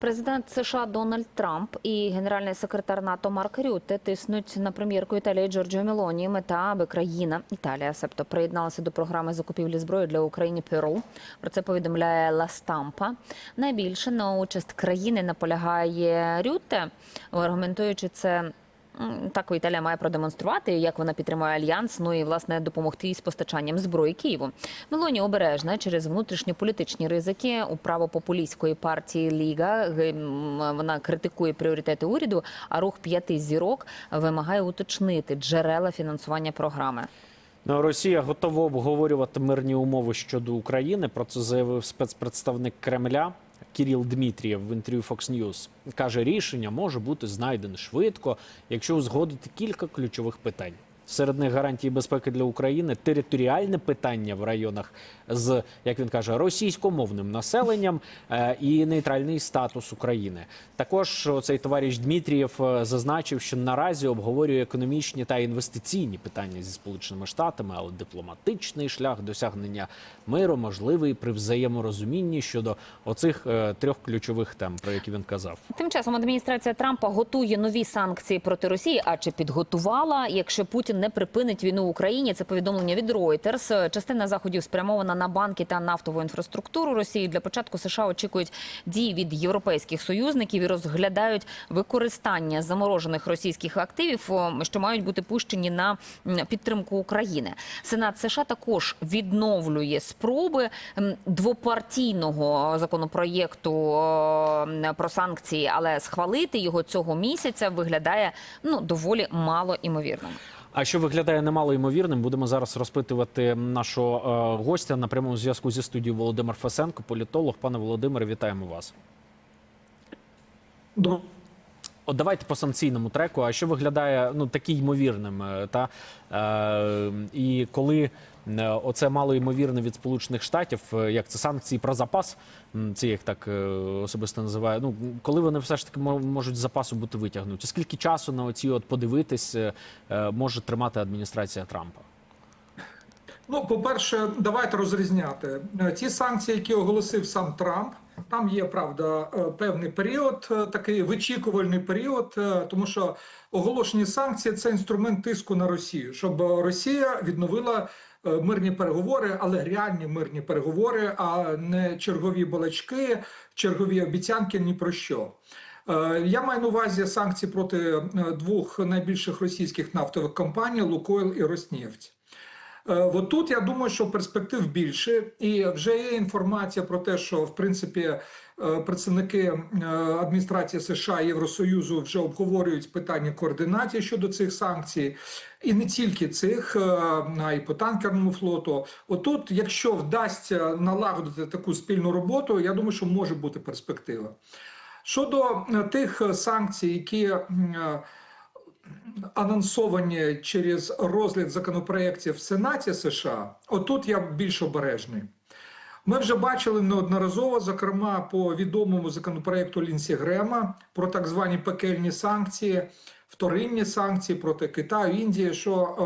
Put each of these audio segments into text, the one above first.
Президент США Дональд Трамп і генеральний секретар НАТО Марк Рютте тиснуть на прем'єрку Італії Джорджіо Мелоні. Мета, аби країна Італія, себто приєдналася до програми закупівлі зброї для України Перу. Про це повідомляє Ла Стампа. Найбільше на участь країни наполягає Рютте, аргументуючи це. Так Італія має продемонструвати, як вона підтримує альянс, ну і власне допомогти із постачанням зброї Києву. Мелоні обережна через внутрішньополітичні ризики у правопопулістської партії Ліга. Вона критикує пріоритети уряду, а рух п'яти зірок вимагає уточнити джерела фінансування програми. Ну, Росія готова обговорювати мирні умови щодо України. Про це заявив спецпредставник Кремля Кіріл Дмитрієв в інтерв'ю Fox News. Каже, рішення може бути знайдене швидко, якщо узгодити кілька ключових питань. Серед них гарантії безпеки для України, територіальне питання в районах з, як він каже, російськомовним населенням е, і нейтральний статус України. Також цей товариш Дмитрієв е, зазначив, що наразі обговорює економічні та інвестиційні питання зі сполученими штатами, але дипломатичний шлях досягнення миру можливий при взаєморозумінні щодо оцих е, трьох ключових тем, про які він казав. Тим часом адміністрація Трампа готує нові санкції проти Росії. А чи підготувала? Якщо Путін не припинить війну в Україні, це повідомлення від Reuters. Частина заходів спрямована на банки та нафтову інфраструктуру Росії. Для початку США очікують дій від європейських союзників і розглядають використання заморожених російських активів, що мають бути пущені на підтримку України. Сенат США також відновлює спроби двопартійного законопроєкту про санкції, але схвалити його цього місяця виглядає ну доволі мало імовірним. А що виглядає немало ймовірним, будемо зараз розпитувати нашого е, гостя на прямому зв'язку зі студією Володимир Фесенко, політолог. Пане Володимире, вітаємо вас. Добре. От давайте по санкційному треку. А що виглядає ну такі ймовірним? е, Та е, і коли оце мало ймовірне від Сполучених Штатів, е, як це санкції про запас, це їх так е, особисто називаю. Ну коли вони все ж таки мо- можуть з запасу бути витягнуті? Скільки часу на оці от подивитись е, е, може тримати адміністрація Трампа? Ну, по-перше, давайте розрізняти Е, ті санкції, які оголосив сам Трамп. Там є правда е, певний період, е, такий вичікувальний період, е, тому що оголошені санкції це інструмент тиску на Росію, щоб Росія відновила е, мирні переговори, але реальні мирні переговори, а не чергові балачки, чергові обіцянки ні про що. Е, Я маю на увазі санкції проти е, двох найбільших російських нафтових компаній Лукойл і Роснефть. Е, От тут я думаю, що перспектив більше, і вже є інформація про те, що в принципі е, представники е, адміністрації США і Євросоюзу вже обговорюють питання координації щодо цих санкцій, і не тільки цих, а й по танкерному флоту. Отут, якщо вдасться налагодити таку спільну роботу, я думаю, що може бути перспектива. Щодо тих санкцій, які анонсовані через розгляд законопроєктів в Сенаті США, отут я більш обережний. Ми вже бачили неодноразово, зокрема по відомому законопроєкту Лінсі Грема про так звані пекельні санкції, вторинні санкції проти Китаю, Індії, що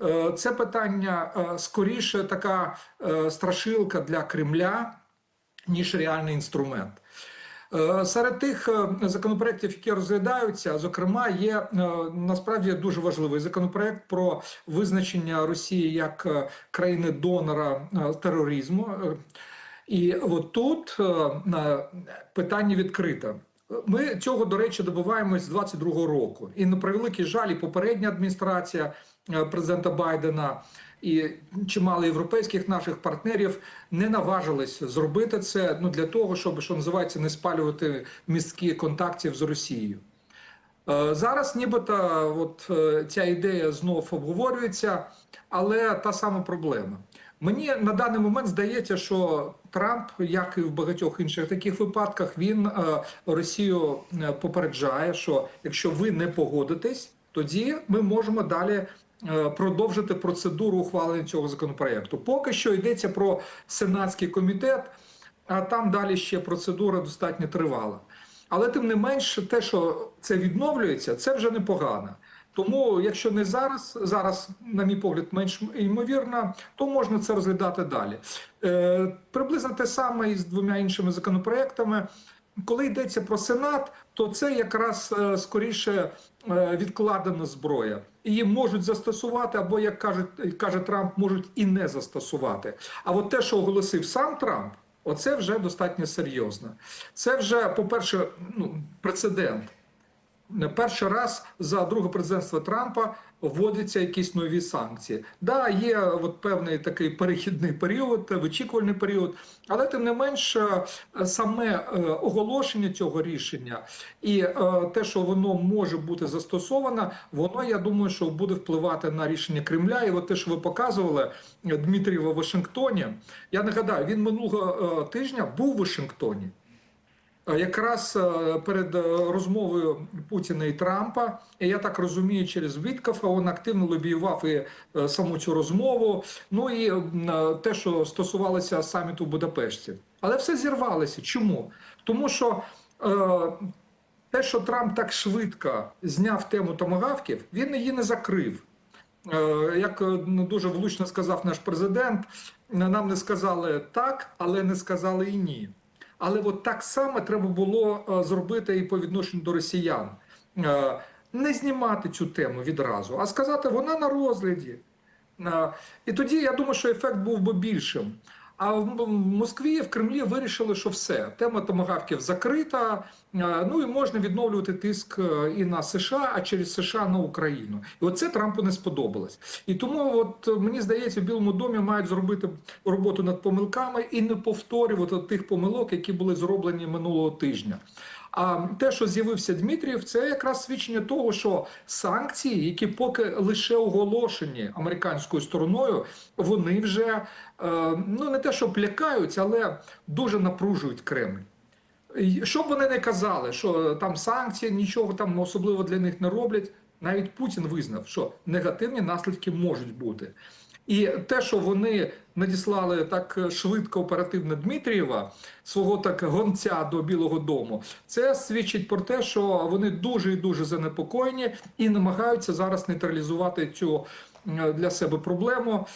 е, е, це питання е, скоріше така е, страшилка для Кремля, ніж реальний інструмент. Е, Серед тих е, законопроєктів, які розглядаються, зокрема, є е, насправді дуже важливий законопроєкт про визначення Росії як країни донора тероризму. І от тут е, питання відкрите. Ми цього, до речі, добиваємось з 22-го року. І на превеликий жаль, і попередня адміністрація президента Байдена і чимало європейських наших партнерів не наважились зробити це ну для того, щоб що називається не спалювати містки контактів з Росією. Е, Зараз нібито от е, ця ідея знов обговорюється, але та сама проблема. Мені на даний момент здається, що Трамп, як і в багатьох інших таких випадках, він е, Росію попереджає, що якщо ви не погодитесь, тоді ми можемо далі продовжити процедуру ухвалення цього законопроекту. Поки що йдеться про сенатський комітет, а там далі ще процедура достатньо тривала. Але тим не менш, те, що це відновлюється, це вже непогано. Тому, якщо не зараз, зараз, на мій погляд, менш ймовірно, то можна це розглядати далі. Е, приблизно те саме і з двома іншими законопроектами. коли йдеться про Сенат, то це якраз е, скоріше е, відкладена зброя. Її можуть застосувати, або, як каже, каже Трамп, можуть і не застосувати. А от те, що оголосив сам Трамп, оце вже достатньо серйозно. Це вже, по-перше, ну, прецедент. Перший раз за друге президентство Трампа вводяться якісь нові санкції. Да, є от певний такий перехідний період, вичікувальний період, але тим не менш е, саме е, оголошення цього рішення і е, те, що воно може бути застосовано, воно я думаю, що буде впливати на рішення Кремля. І от те, що ви показували Дмитрієва в Вашингтоні, я нагадаю, він минулого тижня був в Вашингтоні. Е, Якраз е, перед е, розмовою Путіна і Трампа, я так розумію, через Віткафа він активно лобіював і саму цю розмову. Ну і те, що стосувалося саміту в Будапешті. Але все зірвалося. Чому? Тому що те, що Трамп так швидко зняв тему томагавків, він її не закрив. Як дуже влучно сказав наш президент, нам не сказали так, але не сказали і ні. Але от так само треба було е, зробити і по відношенню до росіян. Е, Не знімати цю тему відразу, а сказати, вона на розгляді. Е, І тоді я думаю, що ефект був би більшим. А в Москві, в Кремлі вирішили, що все, тема томагавків закрита. е, Ну і можна відновлювати тиск е, і на США, а через США на Україну. І оце Трампу не сподобалось. І тому, от е, мені здається, в Білому домі мають зробити роботу над помилками і не повторювати тих помилок, які були зроблені минулого тижня. А те, що з'явився Дмитрієв, це якраз свідчення того, що санкції, які поки лише оголошені американською стороною, вони вже е, ну не те, що плякають, але дуже напружують Кремль. Що б вони не казали, що там санкції нічого там особливо для них не роблять. Навіть Путін визнав, що негативні наслідки можуть бути. І те, що вони надіслали так швидко оперативно Дмитрієва, свого так гонця до Білого Дому, це свідчить про те, що вони дуже і дуже занепокоєні і намагаються зараз нейтралізувати цю для себе проблему.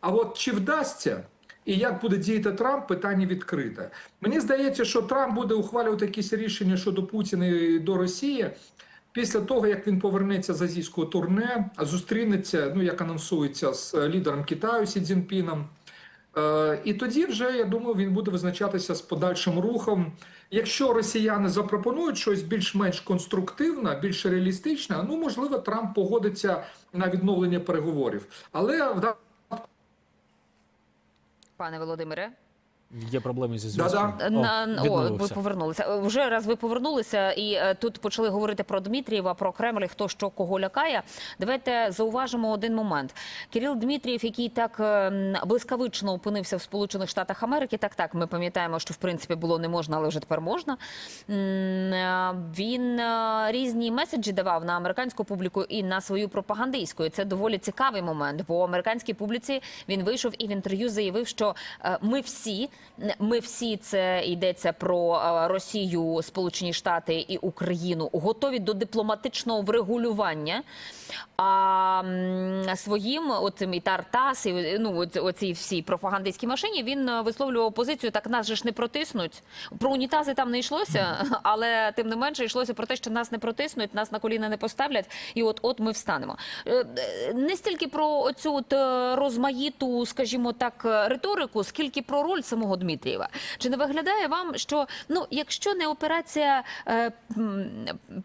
А от чи вдасться? І як буде діяти Трамп, питання відкрите. Мені здається, що Трамп буде ухвалювати якісь рішення щодо Путіна і до Росії після того, як він повернеться з азійського турне, зустрінеться, ну як анонсується, з лідером Китаю Сі Цзіньпіном. Е, І тоді вже я думаю, він буде визначатися з подальшим рухом. Якщо росіяни запропонують щось більш-менш конструктивне, більш реалістичне, ну можливо, Трамп погодиться на відновлення переговорів. Але в Пане Володимире, Є проблеми зі зв'язком. О, ви повернулися. Вже раз ви повернулися, і е, тут почали говорити про Дмитрієва, про Кремль, хто що кого лякає. Давайте зауважимо один момент. Кирил Дмитрієв, який так е, блискавично опинився в Сполучених Штатах Америки. Так, так, ми пам'ятаємо, що в принципі було не можна, але вже тепер можна. Е, Він різні меседжі давав на американську публіку і на свою пропагандистську. І Це доволі цікавий момент, бо американській публіці він вийшов і в інтерв'ю заявив, що ми всі, ми всі це йдеться про е, Росію, Сполучені Штати і Україну, готові до дипломатичного врегулювання. А своїм оцим і Тартас, і ну оці- оцій всій пропагандистській машині він е, висловлював позицію. Так нас же ж не протиснуть. Про унітази там не йшлося, але тим не менше йшлося про те, що нас не протиснуть, нас на коліна не поставлять, і от от ми встанемо. Е, Не стільки про оцю от розмаїту, скажімо так, риторику, скільки про роль самого Дмитрієва. Чи не виглядає вам, що ну, якщо не операція е,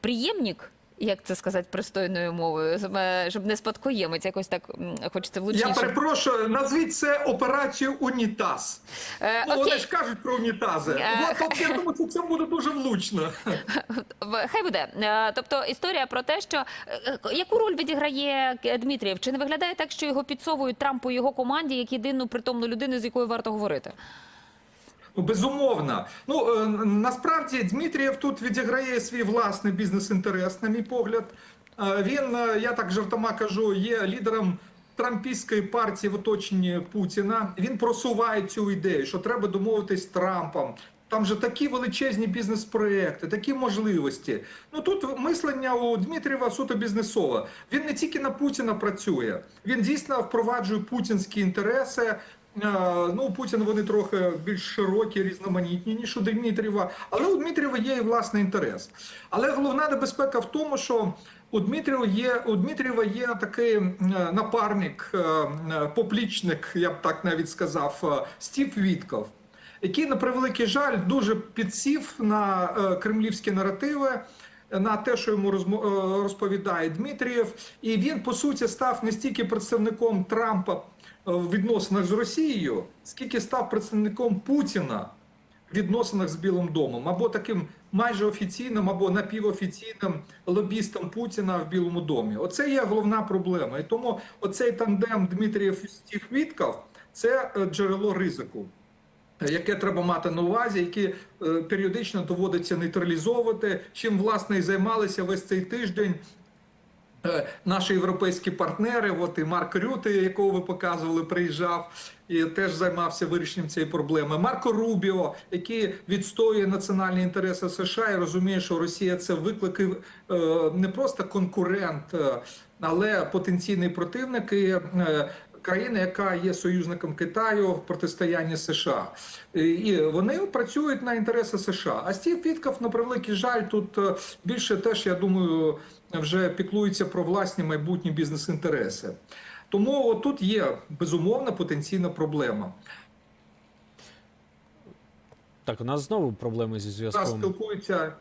приємник, як це сказати пристойною мовою, е, щоб не спадкоємець, якось так хочеться Я перепрошую, назвіть це операцію Унітаз. Е, Ну, вони ж кажуть про унітази. Е, тобто, я думаю, що це буде дуже влучно. Хай буде. Е, Тобто історія про те, що е, яку роль відіграє Дмитрієв? Чи не виглядає так, що його підсовують Трампу і його команді як єдину притомну людину, з якою варто говорити? Ну, безумовно. Ну е, насправді Дмитрієв тут відіграє свій власний бізнес-інтерес, на мій погляд. Е, Він, е, я так жартома кажу, є лідером трампійської партії в оточенні Путіна. Він просуває цю ідею, що треба домовитись з Трампом. Там же такі величезні бізнес-проекти, такі можливості. Ну тут мислення у Дмитрієва суто бізнесове. Він не тільки на Путіна працює, він дійсно впроваджує путінські інтереси. Ну, у Путіна вони трохи більш широкі, різноманітні, ніж у Дмитрієва. Але у Дмитрієва є і власний інтерес. Але головна небезпека в тому, що у Дмитрієва є, у Дмитрієва є такий е, напарник, е, е, поплічник, я б так навіть сказав, е, Стів Вітков, який, на превеликий жаль, дуже підсів на е, кремлівські наративи на те, що йому е, розповідає Дмитрієв, і він по суті став не стільки представником Трампа е, в відносинах з Росією, скільки став представником Путіна в відносинах з Білим домом, або таким майже офіційним, або напівофіційним лобістом Путіна в Білому домі. Оце є головна проблема. І тому оцей тандем Дмитрієв Стів Вітков – це е, джерело ризику яке треба мати на увазі, які е, періодично доводиться нейтралізовувати, чим власне і займалися весь цей тиждень. е, Наші європейські партнери, от і Марк Рюти, якого ви показували, приїжджав і теж займався вирішенням цієї проблеми. Марко Рубіо, який відстоює національні інтереси США і розуміє, що Росія це виклики е, не просто конкурент, е, але потенційний противник. І, е, країна, яка є союзником Китаю в протистоянні США, І- вони працюють на інтереси США. А Стів Вітков, на превеликий жаль, тут е, більше теж я думаю вже піклується про власні майбутні бізнес-інтереси. Тому тут є безумовна потенційна проблема. Так, у нас знову проблеми зі зв'язком. спілкуються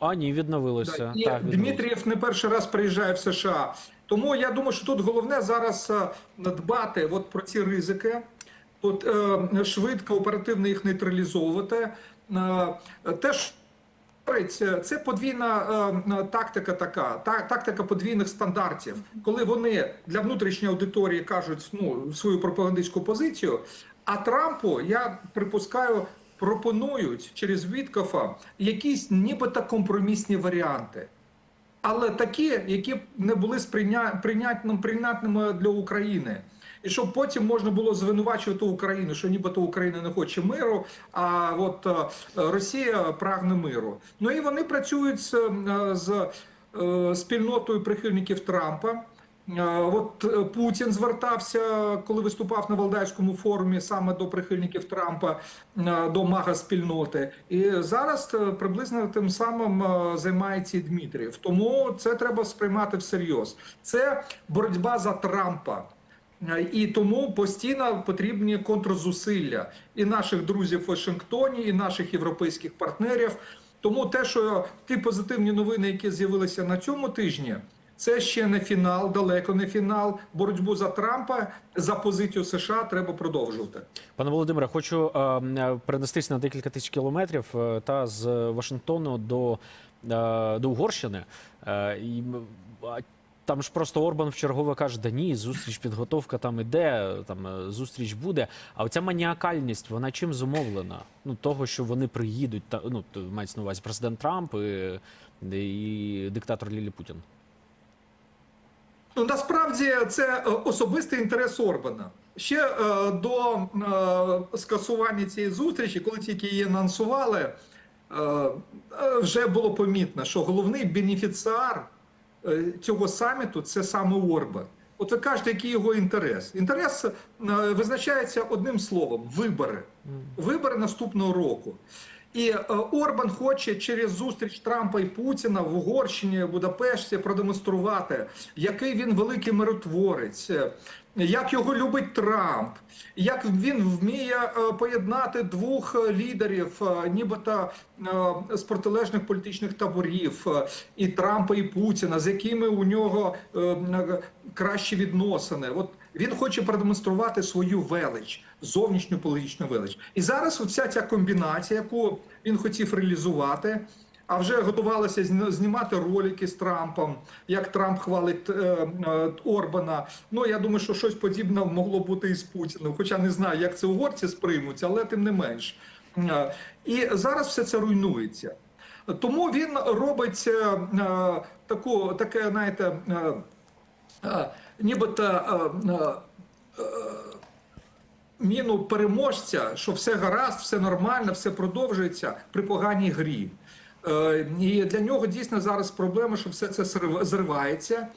А, ні, відновилося. І так. Дмитрієв не перший раз приїжджає в США. Тому я думаю, що тут головне зараз е, дбати от про ці ризики, от, е, швидко, оперативно їх нейтралізовувати. Е, Теж це подвійна е, тактика така, та, тактика подвійних стандартів, коли вони для внутрішньої аудиторії кажуть ну, свою пропагандистську позицію, а Трампу, я припускаю, пропонують через Віткофа якісь нібито компромісні варіанти. Але такі, які не були сприйня... прийнятними для України. І щоб потім можна було звинувачувати Україну, що нібито Україна не хоче миру, а от е, Росія прагне миру. Ну і вони працюють з, е, з е, спільнотою прихильників Трампа. От е, Путін звертався, коли виступав на Валдайському форумі саме до прихильників Трампа, е, до мага спільноти. І зараз е, приблизно тим самим займається і Дмитрієв. Тому це треба сприймати всерйоз. Це боротьба за Трампа. І тому постійно потрібні контрзусилля і наших друзів в Вашингтоні, і наших європейських партнерів. Тому те, що ті позитивні новини, які з'явилися на цьому тижні, це ще не фінал, далеко не фінал. Боротьбу за Трампа за позицію США треба продовжувати. Пане Володимире, хочу е, перенестись на декілька тисяч кілометрів е, та з Вашингтону до, е, до Угорщини. Там ж просто Орбан в чергове каже: да ні, зустріч, підготовка там іде, там зустріч буде. А оця маніакальність, вона чим зумовлена? Ну, того, що вони приїдуть, та ну мається на увазі президент Трамп і, і диктатор Лілі Путін. Ну насправді це е, особистий інтерес Орбана. Ще е, до е, скасування цієї зустрічі, коли тільки її анонсували, е, е, вже було помітно, що головний бенефіціар е, цього саміту це саме Орбан. От ви кажете, який його інтерес? Інтерес е, визначається одним словом: вибори. Вибори наступного року. І е, Орбан хоче через зустріч Трампа і Путіна в Угорщині, в Будапешті продемонструвати, який він великий миротворець, е, як його любить Трамп, як він вміє е, поєднати двох лідерів, нібито з протилежних політичних таборів, і Трампа, і Путіна, з якими у нього кращі відносини. От він хоче продемонструвати свою велич, зовнішню політичну велич. І зараз вся ця комбінація, яку він хотів реалізувати, а вже готувалися знімати ролики з Трампом, як Трамп хвалить е, е, Орбана. Ну я думаю, що щось подібне могло бути і з Путіним. Хоча не знаю, як це угорці сприймуть, але тим не менш. Е, І зараз все це руйнується. Тому він робить е, е, таку, таке, знаєте. е, е, Нібито е, е, міну переможця, що все гаразд, все нормально, все продовжується при поганій грі. Е, І для нього дійсно зараз проблема, що все це зривається.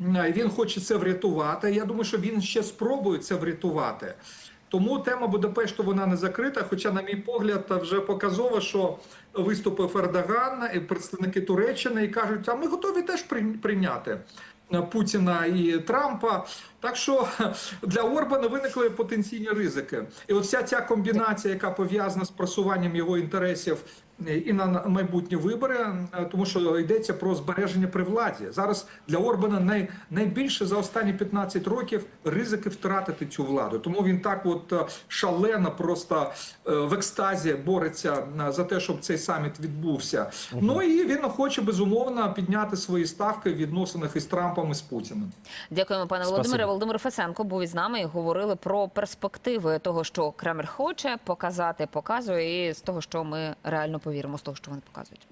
Е, Він хоче це врятувати. Я думаю, що він ще спробує це врятувати. Тому тема Будапешту вона не закрита. Хоча, на мій погляд, вже показово, що виступив Ердоган і представники Туреччини і кажуть, а ми готові теж прийняти. Путіна і Трампа. Так що для Орбана виникли потенційні ризики. І от вся ця комбінація, яка пов'язана з просуванням його інтересів і на майбутні вибори, е, тому що йдеться про збереження при владі. Зараз для Орбана най, найбільше за останні 15 років ризики втратити цю владу. Тому він так от е, шалено, просто е, в екстазі бореться за те, щоб цей саміт відбувся. Ну і він хоче безумовно підняти свої ставки в відносинах із Трампом і з Путіним. Дякуємо, пане Спасибо. Володимире. Володимир Фесенко був із нами і говорили про перспективи того, що Кремль хоче показати, показує, і з того, що ми реально повіримо, з того, що вони показують.